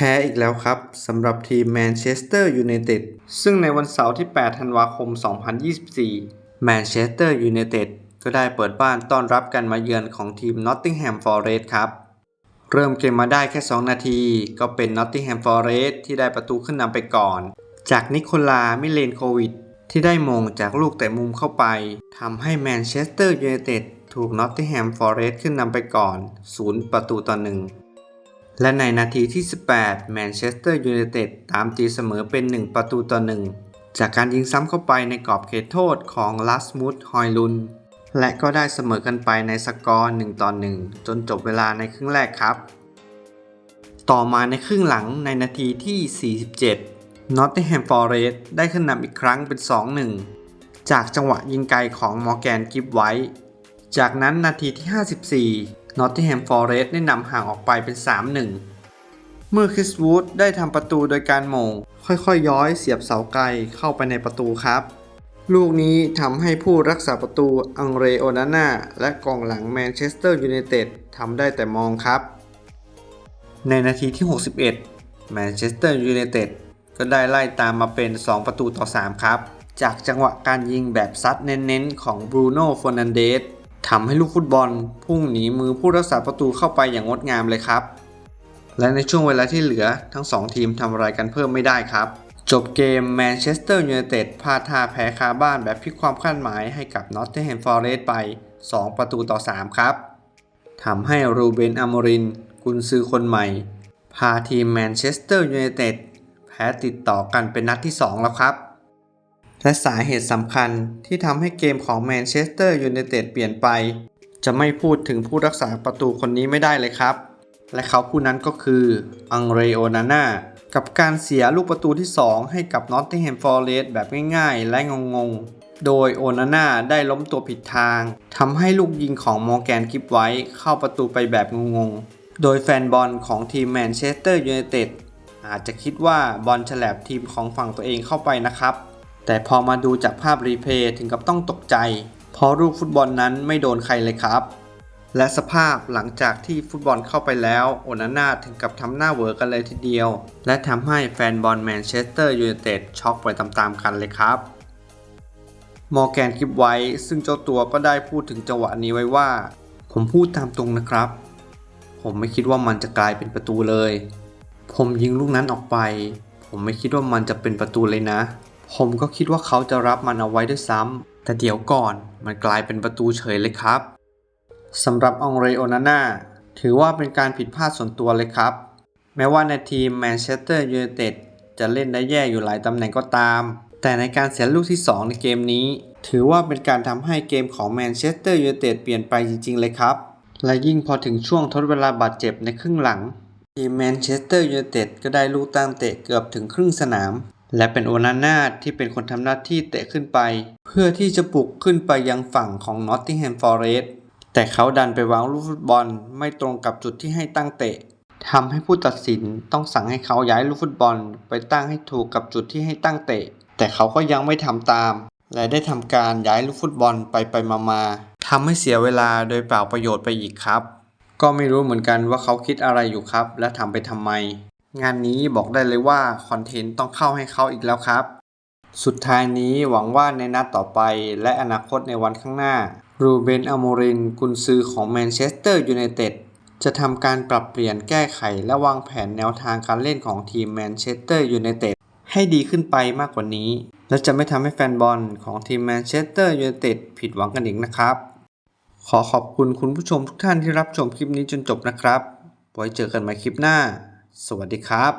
พ้อีกแล้วครับสำหรับทีมแมนเชสเตอร์ยูไนเต็ดซึ่งในวันเสาร์ที่ 8 ธันวาคม 2024 แมนเชสเตอร์ยูไนเต็ดก็ได้เปิดบ้านต้อนรับการมาเยือนของทีมนอตติงแฮมฟอร์เรสต์ครับ เริ่มเกมมาได้แค่ 2 นาที ก็เป็นนอตติงแฮมฟอร์เรสต์ที่ได้ประตูขึ้นนำไปก่อน จากนิโคลามิเลนโควิด ที่ได้มงจากลูกแต่มุมเข้าไปทำให้แมนเชสเตอร์ยูไนเต็ดถูกนอตติงแฮมฟอร์เรสต์ขึ้นนำไปก่อน 0 ประตูต่อหนึ่ง และในนาทีที่ 18 แมนเชสเตอร์ยูไนเต็ดตามตีเสมอเป็น 1 ประตูต่อ 1 จากการยิงซ้ำเข้าไปในกรอบเขตโทษของลัสมุดฮอยลุน และก็ได้เสมอกันไปในสกอร์ 1 ต่อ 1 จนจบเวลาในครึ่งแรกครับ ต่อมาในครึ่งหลังในนาทีที่ 47 นอตติแฮมฟอร์เรสต์ได้ขึ้นนำอีกครั้งเป็น 2-1 จากจังหวะยิงไกลของมอร์แกนกิฟไว้จากนั้นนาทีที่ 54 นอตติงแฮมฟอเรสต์ได้นำห่างออกไปเป็น 3-1 เมื่อคริสวูดได้ทำประตูโดยการโมง ค่อยๆย้อยเสียบเสาไกลเข้าไปในประตูครับ ลูกนี้ทำให้ผู้รักษาประตูอังเรโอนาน่าและกองหลังแมนเชสเตอร์ยูไนเต็ดทำได้แต่มองครับ ในนาทีที่ 61 แมนเชสเตอร์ยูไนเต็ดก็ได้ไล่ตามมาเป็น 2 ประตูต่อ 3 ครับ จากจังหวะการยิงแบบซัดเน้นๆของบรูโน่ฟอนันเดส ทำให้ลูกฟุตบอลพุ่งหนีมือผู้รักษาประตูเข้าไปอย่างงดงามเลยครับ และในช่วงเวลาที่เหลือทั้ง 2 ทีมทำอะไรกันเพิ่มไม่ได้ครับ จบเกมแมนเชสเตอร์ยูไนเต็ดพาท่าแพ้คาบ้านแบบพลิกความคาดหมายให้กับนอตเทนแฮมฟอร์เรสไป 2 ประตูต่อ 3 ครับทำให้รูเบนอามรินกุนซือคนใหม่ พาทีมแมนเชสเตอร์ยูไนเต็ดแพ้ติดต่อกันเป็นนัดที่ 2 แล้วครับ และสาเหตุสำคัญที่ทำให้เกมของแมนเชสเตอร์ยูไนเต็ดเปลี่ยนไป จะไม่พูดถึงผู้รักษาประตูคนนี้ไม่ได้เลยครับ และเขาผู้นั้นก็คืออังเรโอนาน่ากับการเสียลูกประตูที่ 2 ให้กับนอตติงแฮมฟอร์เรสต์แบบง่าย ๆ และงงๆ โดยโอนาน่าได้ล้มตัวผิดทางทำให้ลูกยิงของมอร์แกนกิฟไว้เข้าประตูไปแบบงงๆ โดยแฟนบอลของทีมแมนเชสเตอร์ยูไนเต็ดอาจจะคิดว่าบอลฉลับทีมของฝั่งตัวเองเข้าไปนะครับ แต่พอมาดูจากภาพรีเพย์ถึงกับต้องตกใจ เพราะลูกฟุตบอลนั้นไม่โดนใครเลยครับ และสภาพหลังจากที่ฟุตบอลเข้าไปแล้วโอนาน่าถึงกับทำหน้าเวอกันเลยทีเดียว และทำให้แฟนบอลแมนเชสเตอร์ยูไนเต็ดช็อกไปตามๆกันเลยครับมอร์แกนคลิปไว้ ซึ่งเจ้าตัวก็ได้พูดถึงจังหวะนี้ไว้ว่า ผมพูดตามตรงนะครับ ผมไม่คิดว่ามันจะกลายเป็นประตูเลย ผมยิงลูกนั้นออกไป ผมไม่คิดว่ามันจะเป็นประตูเลยนะ ผมก็คิดว่าเขาจะรับมันเอาไว้ด้วยซ้ำ แต่เดี๋ยวก่อนมันกลายเป็นประตูเฉยเลยครับสำหรับองเรโอนาน่าถือว่าเป็นการผิดพลาดส่วนตัวเลยครับ แม้ว่าในทีมแมนเชสเตอร์ยูไนเต็ดจะเล่นได้แย่อยู่หลายตำแหน่งก็ตาม แต่ในการเสียลูกที่ 2 ในเกมนี้ ถือว่าเป็นการทำให้เกมของแมนเชสเตอร์ยูไนเต็ดเปลี่ยนไปจริง ๆ เลยครับ และยิ่งพอถึงช่วงทดเวลาบาดเจ็บในครึ่งหลัง ทีมแมนเชสเตอร์ยูไนเต็ดก็ได้ลูกตั้งเตะเกือบถึงครึ่งสนาม และเป็นโอนาน่าที่เป็นคนทำหน้าที่เตะขึ้นไป เพื่อที่จะปลุกขึ้นไปยังฝั่งของนอตติงแฮมฟอร์เรสต์แต่เขาดันไปวางลูกฟุตบอลไม่ตรงกับจุดที่ให้ตั้งเตะทำให้ผู้ตัดสินต้องสั่งให้เขาย้ายลูกฟุตบอลไปตั้งให้ถูกกับจุดที่ให้ตั้งเตะ แต่เขาก็ยังไม่ทำตาม และได้ทำการย้ายลูกฟุตบอลไปไปมามาทำให้เสียเวลาโดยเปล่าประโยชน์ไปอีกครับ ก็ไม่รู้เหมือนกันว่าเขาคิดอะไรอยู่ครับ และทำไปทำไม งานนี้บอกได้เลยว่าคอนเทนต์ต้องเข้าให้เขาอีกแล้วครับ สุดท้ายนี้หวังว่าในนัดต่อไปและอนาคตในวันข้างหน้า รูเบนอโมรินกุนซือของแมนเชสเตอร์ยูไนเต็ดจะทำการปรับเปลี่ยนแก้ไขและวางแผนแนวทางการเล่นของทีมแมนเชสเตอร์ยูไนเต็ดให้ดีขึ้นไปมากกว่านี้ และจะไม่ทำให้แฟนบอลของทีมแมนเชสเตอร์ยูไนเต็ดผิดหวังกันอีกนะครับ ขอขอบคุณคุณผู้ชมทุกท่านที่รับชมคลิปนี้จนจบนะครับ ไว้เจอกันใหม่คลิปหน้า สวัสดีครับ